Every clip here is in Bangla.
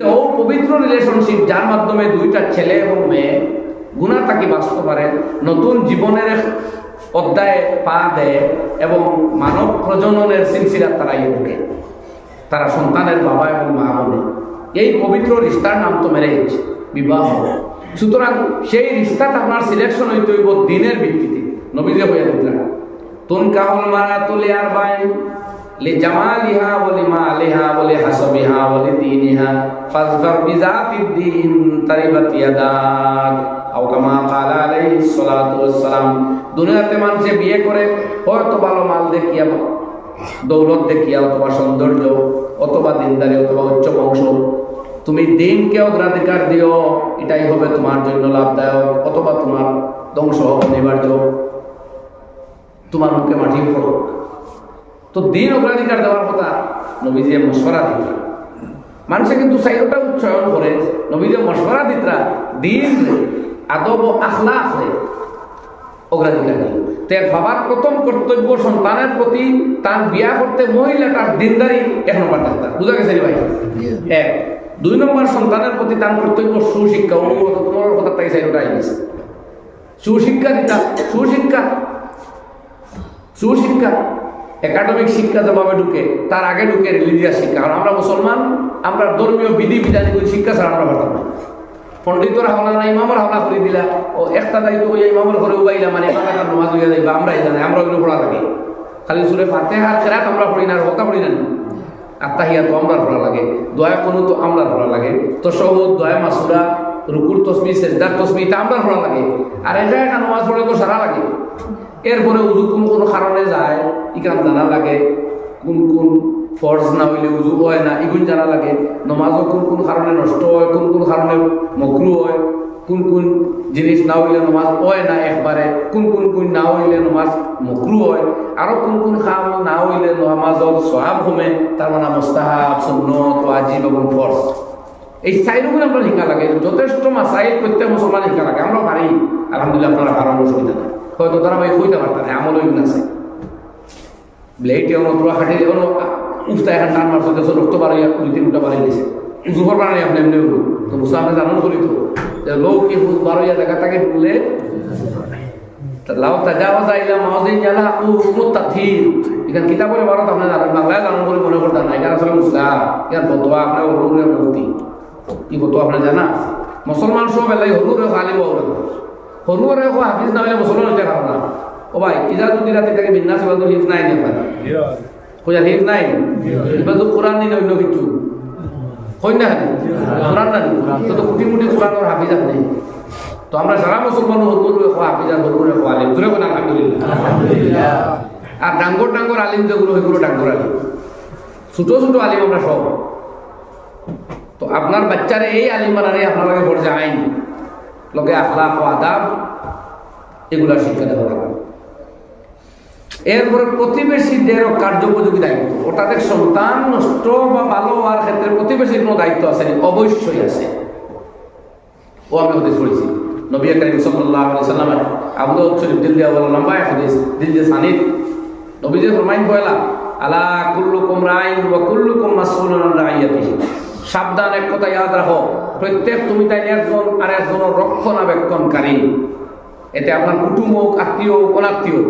ও পবিত্র রিলেশনশিপ যার মাধ্যমে দুইটা ছেলে এবং মেয়ে গুণা তাকে বাঁচতে পারে, নতুন জীবনের অধ্যায়ে পা দেয় এবং মানব প্রজননের সিলসিলা তারা ঢুকে তারা সন্তানের বাবা এবং মা বলে। এই পবিত্র রিস্তার নাম তো ম্যারেজ বিবাহ। সুতরাং সেই রিস্তাটা আপনার সিলেকশন হইতে হইব দিনের ভিত্তিতে। নবীজে হইয়া তুন কাহুল মারা তুলে আর বাইন বলি হাসবিহা বলি দিনিহা ফাজফার বিজাতি দিন তারিবাত ইয়াদাক। আও কামা ওয়াসসালাম, দুনিয়াতে মানুষে বিয়ে করে, হয়তো ভালো মাল দেখিয়া দৌলত দেখিয়া অথবা সৌন্দর্য, অথবা দিনদারি, অথবা উচ্চ বংশ, তুমি দিনকে অগ্রাধিকার দিও, এটাই হবে তোমার জন্য লাভদায়ক, অথবা তোমার ধ্বংস অনিবার্য। তোমার মুখে মাটি পড়ো তো দিন অগ্রাধিকার দেওয়ার কথা নবীজি মশওয়ারা দিতরা মানুষে কিন্তু সাইরোটা উচ্চারণ করে নবীজি মশওয়ারা দিতরা দিন আদব ও আখলাক অগ্রাধিকার দিল তো এক বাবার প্রথম কর্তব্য সন্তানের প্রতি তার বিয়া করতে মহিলাটার দিনদারি এক নম্বর ডাক্তার বুঝা গেছে ভাই? এক। দুই নম্বর সন্তানের প্রতি তার কর্তব্য সুশিক্ষা অনুগত তোমার কথা তাই সাইডটা আইছে। সুশিক্ষা দিতা সুশিক্ষা সুশিক্ষা। একাডেমিক শিক্ষা যেভাবে ঢুকে, তার আগে ঢুকে রিলিজিয়াস শিক্ষা। কারণ আমরা মুসলমান, আমরা ধর্মীয় বিধি বিধান শিক্ষা ছাড়া আমরা পারতাম না। পণ্ডিতর হাওলা না ইমামের হাওলা করে দিলা। ও একটা দায়িত্ব ওই ইমামের ঘরে উবাইলা মানে একটা নমাজ হইয়া যাইবা, আমরা জানি, আমরা ওইগুলো পড়া লাগে। খালি সুরে ফাতে হাত খেরাত আমরা পড়ি না হকা পড়ি না। আত্মাহিয়া তো আমরা পড়া লাগে, দয়া কোনো তো আমরা পড়া লাগে তো সহজ দয়া মাসুরা, রুকুর তসমি সেজদার তসমি তা আমরা পড়া লাগে। আর এটা একটা নমাজ পড়লে তো সারা লাগে। এরপরে উজু কোন কোন কারণে যায় ইকান জানা লাগে, কোন কোন ফরজ না হইলে উজু হয় না, এগুলো জানা লাগে, নমাজও কোন কোন কারণে নষ্ট হয়, কোন কোন কারণে মকরু হয়, কোন কোন জিনিস না হইলে নমাজ হয় না একবারে, কোন কোন কোন না হইলে নমাজ মকরু হয়, আরও কোন কোন কাম না হইলে নমাজত সহাব হোমে তার মানে মোস্তাহাব, সুন্নত, ওয়াজিব এবং ফরজ। এই চাইরুগুলো আমরা শিকা লাগে, যথেষ্ট মাসাইল প্রত্যেক মুসলমান শিকা লাগে, আমরা পারি, আলহামদুলিল্লাহ আপনারা পারার অসুবিধা নাই। হয়তো তারা ভাই কইতে পারতাম না আমল ওই আছে। ব্লেড এমন তোরা হাঁটি এখন টান মারছো দেখো রক্ত বাড়াই দুই তিন উল্টা বাড়াই দিয়েছে জুহর বানাই আপনি এমনি তো আপনি জানান করি তো, যে লোক কি হুজ বারোইয়া দেখা তাকে বলে লাউ তাজাওয়াজ আইলা মাউজিন জালা ও মুত্তাথির। এখানে কিতাবের ভারত আপনি জানেন, বাংলায় জানান করে মনে করতেন না। এখানে আসলে মুসলা ইয়ার ফতোয়া, আপনার কি ফতোয়া আপনি জানা মুসলমান সব এলাই হলুরে বাউরা হলুরে হো হাফিজ না হলে মুসলমান হতে পারো না। ও ভাই ইজা যদি রাতে থেকে বিন্যাস বাদু হিফ নাই না পারে কোজা হিফ নাই? এবার তো কোরআন নেই অন্য কিছু না হানি কোরআন না তো তো কুটি মুটি কোরআন আর হাফিজ আপনি। তো আমরা সারা মুসলমান হলুর রেখো হাফিজ আর হলুর রেখো আলিম। ধরে কোন আলহামদুলিল্লাহ। আর ডাঙ্গর ডাঙ্গর আলিম যেগুলো ওইগুলো ডাঙ্গর আলিম। ছোট ছোট আলিম আমরা সব। তো আপনার বাচ্চারে এই আলিম বানারে আপনার লগে পড়ছে আইন। লগে আখলাক ও আদাব, এগুলা শিক্ষা দেওয়া লাগবে এরপরে প্রতিবেশীদের কার্যোপযোগী দায়িত্ব। ও তাদের সন্তান নষ্ট বা ভালো হওয়ার ক্ষেত্রে প্রতিবেশীর কোনো দায়িত্ব আছে অবশ্যই আছে। ও আমি হদিস পড়েছি। নবী করিম আলাইহি সাল্লাম, আবু শরীফ দিল দিয়া লম্বা হদিস দিল সানিদ নবী যে ফরমাইন কয়লা আলা কুল্লুকুম রাইন ওয়া কুল্লুকুম মাসউলুন আন সাবধান, এক কথা ইয়াদ রাখো। প্রত্যেক তুমি তাই একজন আর একজনের রক্ষণাবেক্ষণকারী। এতে আপনার কুটুম হোক, আত্মীয় হোক, অনাত্মীয়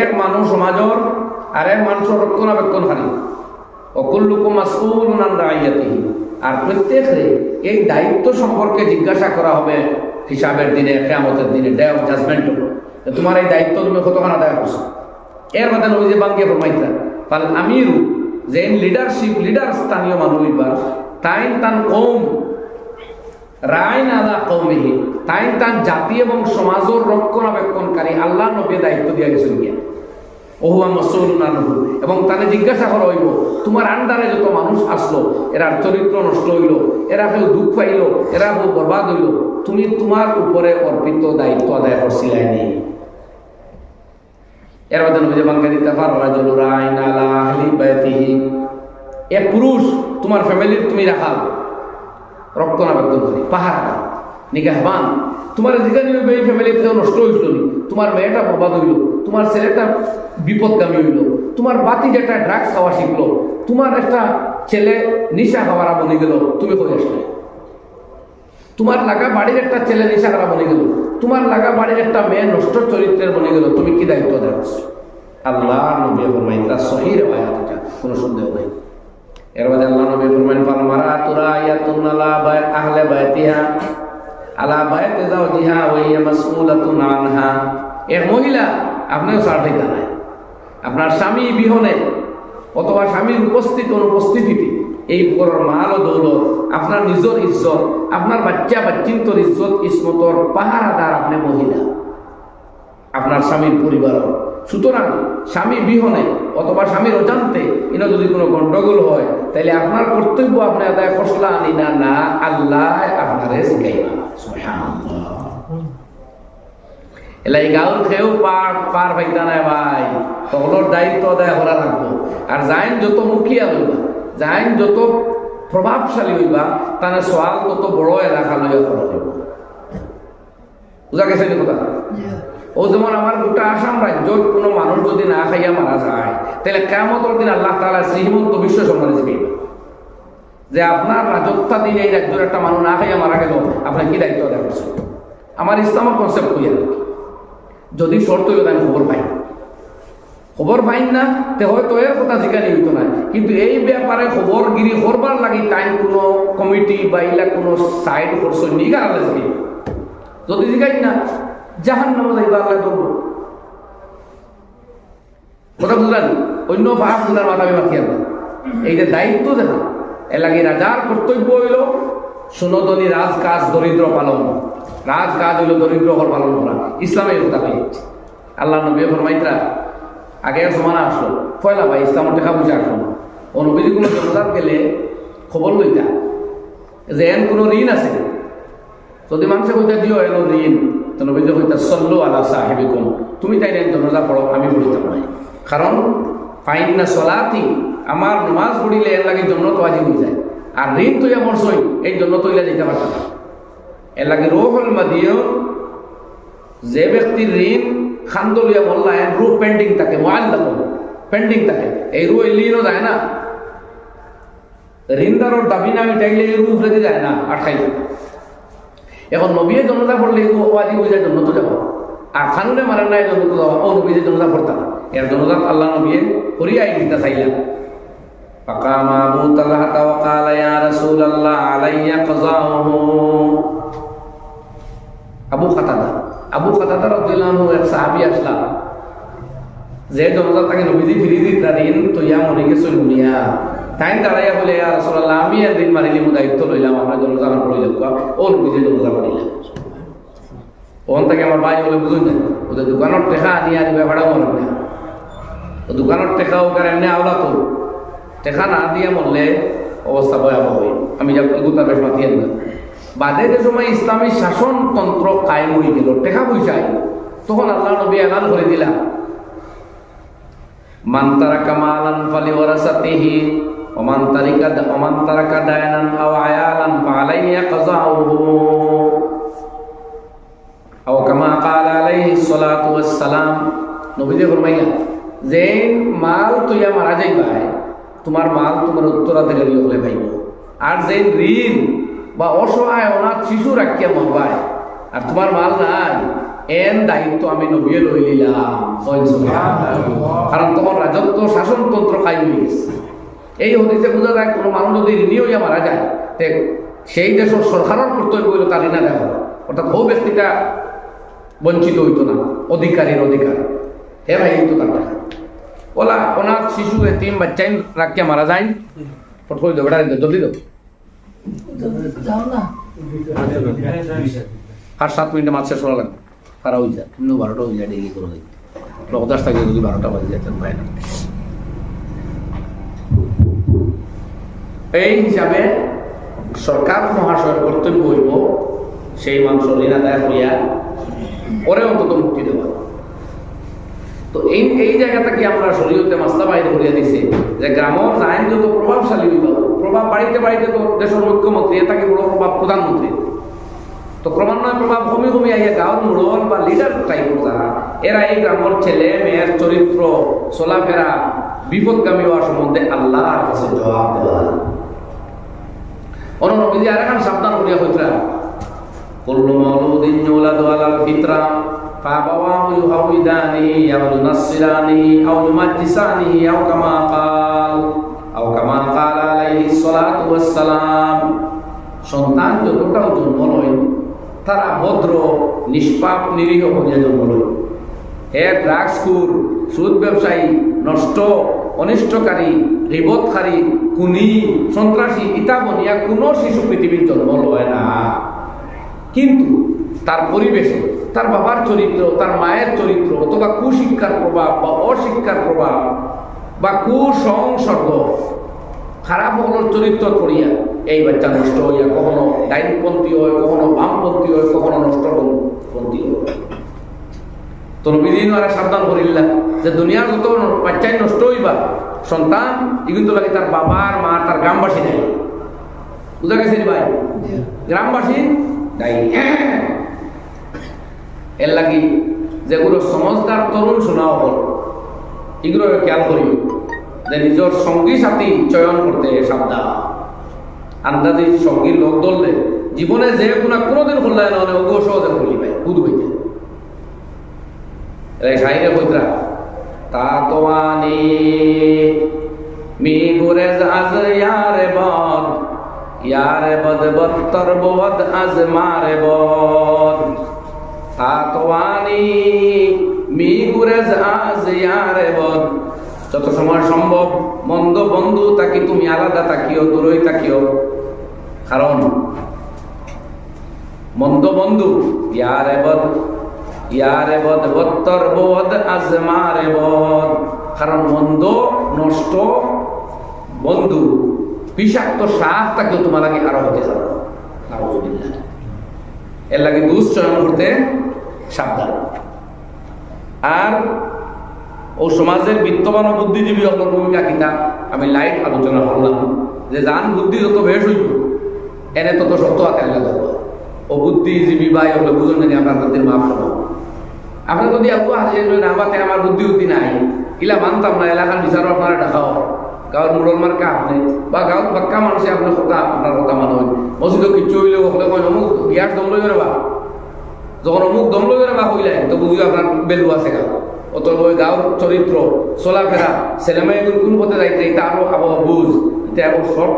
এক মানুষ সমাজর আর এক মানুষের রক্ষণাবেক্ষণকারী। অকুল্লুকুম মাসউলুন আন রাইয়াতিহি আর প্রত্যেকে এই দায়িত্ব সম্পর্কে জিজ্ঞাসা করা হবে হিসাবের দিনে, কেয়ামতের দিনে ডে অফ জাজমেন্ট তোমার এই দায়িত্ব তুমি কতক্ষণ আদায় করছ? এর মধ্যে নবী যে বাঙ্গে ফরমাইতা পাল আমিরু যে লিডারশিপ লিডার স্থানীয় মানুষ বা তাইন তান কৌম, রাইন আলা কৌমিহি তাইন তান জাতি এবং সমাজের রক্ষণাবেক্ষণকারী আল্লাহ নবী দায়িত্ব দিয়া গেছেন গিয়া। ওহুয়া মসৌলুন আনহু এবং তাকে জিজ্ঞাসা করা হইব, তোমার আন্ডারে যত মানুষ আসলো এরা চরিত্র নষ্ট হইল, এরা কেউ দুঃখ পাইল, এরা কেউ বরবাদ হইল, তুমি তোমার উপরে অর্পিত দায়িত্ব আদায় করছিলাই নেই এর মধ্যে নবী বাঙ্গা দিতে পারো রাজুল রাইন আলা আহলি বাইতিহি এক পুরুষ তোমার ফ্যামিলির তুমি রাখাল রক্ষণাবেক্ষণ করি পাহাড় নিগাহবান। তোমার অধিকারী হইবে এই ফ্যামিলি থেকে নষ্ট হইল তোমার মেয়েটা বরবাদ হইল, তোমার ছেলেটা বিপদগামী হইল, তোমার বাতি যেটা ড্রাগস খাওয়া শিখলো, তোমার একটা ছেলে নিশা খাওয়ারা বনে গেল, তুমি কই আসলে। তোমার লাগা বাড়ির একটা ছেলে নিশা খাওয়া বনে গেল, তোমার লাগা বাড়ির একটা মেয়ে নষ্ট চরিত্রের বনে গেল, তুমি কি দায়িত্ব দেওয়া? আল্লাহ নবী সহি কোনো সন্দেহ নেই। এর মধ্যে আল্লাহ নবী ফরমাইন ফাল মারা তুরা ইয়াতুন আলা বায় আহলে বাইতিহা, আলা বাইতে যাওজিহা ওয়া হিয়া মাসউলাতুন আনহা। এক মহিলা আপনিও সার্টিফিকেট নাই। আপনার স্বামী বিহনে অথবা স্বামীর উপস্থিত অনুপস্থিতিতে এই উপরের মাল ও দৌলত, আপনার নিজের ইজ্জত, আপনার বাচ্চা বাচ্চিন্তর ইজ্জত, ইসমতর পাহারাদার আপনি মহিলা। আপনার স্বামীর পরিবার সুতরাং স্বামী বিহনে অথবা স্বামীর অজান্তে এনে যদি কোনো গন্ডগোল হয় তাহলে আপনার কর্তব্য আপনি আদায় ফসলা আনি না না, আল্লাহ আপনারে শিখাইবা। এলাই গাঁর খেয়েও পার পার পাইতা নাই ভাই। তগলোর দায়িত্ব আদায় করা লাগবো। আর যাইন যত মুখিয়া হইবা যাইন যত প্রভাবশালী হইবা তাহলে সোয়াল তত বড় এলাকা লইয়া করা হইব বুঝা গেছে কথা? ও যেমন আমার গোটা আসাম রাজ্য কোনো মানুষ যদি না খাইয়া মারা যায়, তাহলে কেমতর দিন আল্লাহ তালা শ্রীমন্ত বিশ্ব সম্মানে জিগাইবা যে আপনার রাজত্বাধীন এই রাজ্যের একটা মানুষ না খাইয়া মারা গেল, আপনার কি দায়িত্ব আদায় করছেন? আমার ইসলামের কনসেপ্ট হইয়া যদি শর্ত হইল আমি খবর পাই। খবর পাইন না, তে হয়তো এর কথা জিজ্ঞানি হইতো না। কিন্তু এই ব্যাপারে খবর গিরি করবার লাগি তাই কোনো কমিটি বা ইলা কোনো সাইড করছ নিগার যদি জিজ্ঞাই না অন্য মাথা দায়িত্ব দেখা এ লাগে রাজার কর্তব্য হইল সুনদনী রাজকাজ দরিদ্র পালন রাজকাজ হইল দরিদ্র হর পালন করা। ইসলামের কথা হয়েছে আল্লাহ নবী ফরমাইতরা আগে জমানা আসলো, পয়লা ভাই ইসলামের টাকা বুঝে আসলো ও নবীজি কোনো গেলে খবর লইতা, যে এন কোনো ঋণ আছে? যদি মানুষে কইতা দিও এন ঋণ। তো নবীজি কইতা সল্লু আলা সাহেবিকুম। তুমি তাই জনজা পড়ো, আমি পড়িতাম নাই কারণ ফাইন না সলাতি, আমার নমাজ পড়িলে এর লাগে জন্য তো আজি হয়ে যায়। আর ঋণ তুই আমার সই, এই জন্য তৈলা যেতে পারতাম না। এর লাগে রোহল মাদিও যে ব্যক্তির ঋণ খান্দলিয়া বললা, এর রু পেন্ডিং থাকে মোবাইল দেখো পেন্ডিং থাকে। এই রু এলিনও যায় না। ঋণদারর দাবি না মিটাইলে এই রু ফেলে যায় না আটকাই এখন নবীয়ে জনতা পড়লে ও আজি হয়ে যায় জন্য তো যাবো আর খানুনে মারেন নাই জন্য তো যাওয়া ও নবীজে জনতা পড়তাম এর জনতা আল্লাহ নবীয়ে করিয়াই দিতে চাইলাম فقام أبو طلحة وقال يا رسول الله علي قضاؤه আবু খাতাদা আবু খাতাদা রাদিয়াল্লাহু এক সাহাবী আসলা যে জনতা তাকে নবীজি ফিরি দিতা দিন তো ইয়া মরে গেছে দুনিয়া তাই দাঁড়াইয়া বলে, ইয়া রাসূলুল্লাহ, আমি একদিন মারিলি মু দায়িত্ব লইলাম আমরা জনতা না পড়িলাম ও নবীজি জনতা পড়িলাম ওখান থেকে আমার ভাই বলে, বুঝুন না, ওদের দোকানের টেকা আনি আনিবে ভাড়াও মনে না ও দোকানের টেকা ওখানে এমনি আওলা তো টেকা না দিয়ে মরলে অবস্থা ভয়াবহ আমি যা গোটা বেশ মাতিয়ে না বাদে যে সময় ইসলামী শাসনতন্ত্র কায়েম হয়ে গেল, টেকা পয়সা তখন আল্লাহ নবী এলান করে দিলাম। মান তারাকা মালান ফালি ওয়ারাসাতিহি তোমার মাল তোমার উত্তরাধিকারী হলে আর যে ঋণ বা অসহায় অনাথ শিশু রাখিয়া মরবায় আর তোমার মাল নাই, এন দায়িত্ব আমি নবিয়ে লই কারণ তোমার রাজত্ব, শাসনতন্ত্র গেছে। এই হদিতে বোঝা যায় কোনো মানুষ যদি ঋণী হইয়া মারা যায় সেই দেশের সরকারের কর্তব্য হইল তার ঋণা দেওয়া অর্থাৎ ও ব্যক্তিটা বঞ্চিত হইতো না অধিকারীর অধিকার। হে ভাই তো তার ওলা অনাথ শিশু এতিম বাচ্চাইন রাখিয়া মারা যায় পট করে দেবো এটা জলদি দেবো আর সাত মিনিটে মাছ শেষ হওয়া লাগবে। সারা হয়ে যায় কিন্তু বারোটা হয়ে যায় ডেলি করে দিই লকদাস থাকে যদি বারোটা বাজে যেতেন ভাই না এই হিসাবে সরকার মহাশয়ের কর্তব্য হইব, সেই মাংস ঋণ আদায় করিয়া পরে অন্তত মুক্তি দেওয়া। তো এই এই জায়গাটা কি আমরা শরীয়তে মাস্তা বাইরে করিয়া দিছে? যে গ্রামের আইন যত প্রভাবশালী হইব প্রভাব বাড়িতে বাড়িতে তো দেশের মুখ্যমন্ত্রী এটাকে বড় প্রভাব প্রধানমন্ত্রী। তো ক্রমান্বয়ে প্রভাব কমে কমে আইয়া গাঁৱৰ মোড়ল বা লিডার টাইপের যারা, এরা এই গ্রামের ছেলে, মেয়ের চরিত্র, চলাফেরা বিপদগামী হওয়ার সম্বন্ধে আল্লাহর কাছে জবাব দেওয়া। অন্য নবীজি আর এখন সাবধান করিয়া হইতরা কুল্লু মাউলুদিন ইউলাদু আলাল ফিতরা فأبواه يهودانه أو ينصرانه أو يمجسانه أو كما قال أو كما قال عليه الصلاة والسلام সন্তান যতটাও জন্ম লয় তারা ভদ্র নিষ্পাপ নিরীহ হইয়া জন্ম লয় হে ড্রাগসকুর সুদ ব্যবসায়ী নষ্ট অনিষ্টকারী রিবতকারী কুনি সন্ত্রাসী ইতা বনিয়া কোনো শিশু পৃথিবীর জন্ম লয় না। কিন্তু তার পরিবেশে, তার বাবার চরিত্র, তার মায়ের চরিত্র, অথবা কুশিক্ষার প্রভাব বা অশিক্ষার প্রভাব বা কুসংসর্গ, খারাপ হলোর চরিত্র করিয়া এই বাচ্চা নষ্ট হইয়া কখনো ডাইনপন্থী হয়, কখনো বামপন্থী হয়, কখনো নষ্টপন্থী হয়। তো নবীদিন আর সাবধান করিল্লা যে দুনিয়ার যত বাচ্চাই নষ্ট হইবা সন্তান এগুলো লাগে তার বাবার মা তার গ্রামবাসী নাই। বুঝা গেছে ভাই? গ্রামবাসী দায়ী এর লাগি যেগুলো সমজদার তরুণ শোনাও হল এগুলো খেয়াল করি যে নিজের সঙ্গী সাথী চয়ন করতে সাবধান। আন্দাজি সঙ্গী লোক ধরলে জীবনে যে গুণা কোনোদিন করলে না অনেক সহজে করলি ভাই বুধ হইতে। এই সাইরে মি গুরে আজ ইয়ারে বদ ইয়ারে বদ বত্তর বদ আজ মারে বদ তা তোয়ানি মি গুরে আজ ইয়ারে বদ যত সময় সম্ভব, মন্দ বন্ধু তাকে তুমি, আলাদা তাকিও, দূরই তাকিও। কারণ মন্দ বন্ধু, ইয়ারে বদ ইয়ারে বদ, বত্তর বদ, আজমারে বদ। কারণ মন্দ, নষ্ট, বন্ধু, বিষাক্ত সাপ তাকেও তোমার লাগে আরও হতে যাবে। এর লাগে দুশ্চয়ন করতে সাবধান। আর ও সমাজের বিত্তবান ও বুদ্ধিজীবী অত ভূমিকা কিতা আমি লাইট আলোচনা করলাম। যে যান বুদ্ধি যত বেশ হইব, এনে তত সত্য হাতে ও বুদ্ধিজীবী বা এগুলো বুঝুন আমরা তাদের মাফ করব আপনার যদি আপু আসে না বাতে আমার বুদ্ধি উদ্ধি নাই। ইলা মানতাম না, এলাকার বিচারও আপনারা দেখাও। গাঁৱৰ মূৰৰ মাৰ কাম নাই বা গাঁৱত বাক্কা মানুষে আপোনাৰ কথা আপোনাৰ কথা মানুহ মছজিদত কিচ্ছু হইলে সকলে কয়, অমুক বিয়াৰ দম লৈ ৰবা যখন অমুক দম লৈ রবা কইলেন তো বুঝি আপনার বেলু আছে গা। অত ওই গাঁৱৰ চরিত্র চলাফেরা ছেলেমেয়ে কোন পথে এটা আরও আবহাওয়া বুঝ এটা আরও সৎ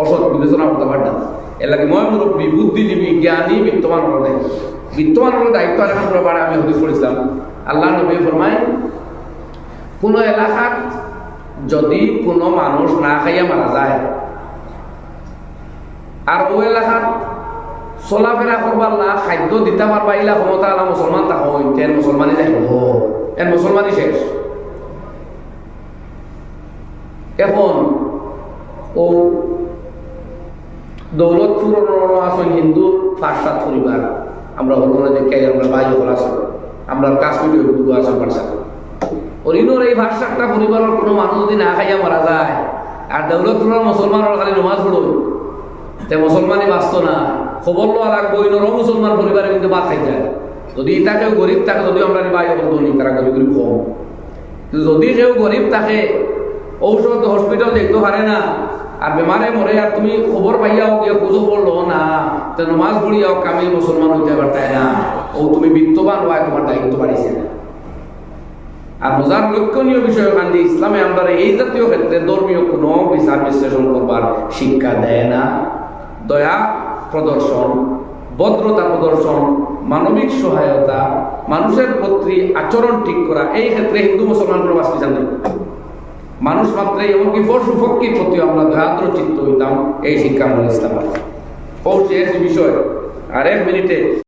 অসৎ বিবেচনা পারতাম এর লাগে মই মুরব্বী বুদ্ধিজীবী জ্ঞানী বিত্তমান হলে বিত্তমান হলে দায়িত্ব আর এখন পারে আমি হদিস করেছিলাম আল্লাহ নবী ফরমায়, কোনো এলাকাত যদি কোনো মানুষ না খাইয়া মারা যায়, আর ও এলাকাত চলাফেরা করবার না খাদ্য দিতে পারবা ইলা ক্ষমতা আলা মুসলমান, তা হই তেন মুসলমানই যাই এর মুসলমানই শেষ। এখন, ও দৌলতপুর আসন হিন্দু ফার্সাত পরিবার। আমরা হলমনে দেখে আমরা ভাই হল আসন আমরা কাশ্মীর হিন্দু আসন ফার্সাত অরিনোর এই ভাষাটা পরিবারের কোনো মানুষ যদি না খাইয়া মারা যায়, আর দৌলতপুরের মুসলমানের খালি নমাজ পড়ুন তে মুসলমানই বাঁচত না। খবর লওয়া লাগবো ইনোরও মুসলমান পরিবারে কিন্তু ভাত খাই যায় যদি তাকেও গরিব থাকে যদিও আমরা ভাই বলতো নি তারা গরিব গরিব কম যদি কেউ গরিব থাকে, ঔষধ, হসপিটাল দেখতে পারে না। আর বেমারে মরে, আর তুমি খবর পাইয়াও গিয়ে খুঁজো পড়ল না। তো নমাজ পড়িয়াও কামিল মুসলমান হইতে পারতাই না? ও তুমি বিত্তবান হয় তোমার দায়িত্ব বাড়িছে আর মজার লক্ষণীয় বিষয় ওখান ইসলামে আমরা এই জাতীয় ক্ষেত্রে ধর্মীয় কোনো বিচার বিশ্লেষণ করবার শিক্ষা দেয় না। দয়া, প্রদর্শন, ভদ্রতা প্রদর্শন, মানবিক সহায়তা, মানুষের প্রতি আচরণ ঠিক করা, এই ক্ষেত্রে হিন্দু মুসলমান প্রবাস বিচার নেই। মানুষ মাত্রে এমনকি পশু ফকির প্রতি আমরা দয়াদ্র চিত্ত হইতাম এই শিক্ষা মূল ইসলাম। পৌঁছে বিষয় আর এক মিনিটে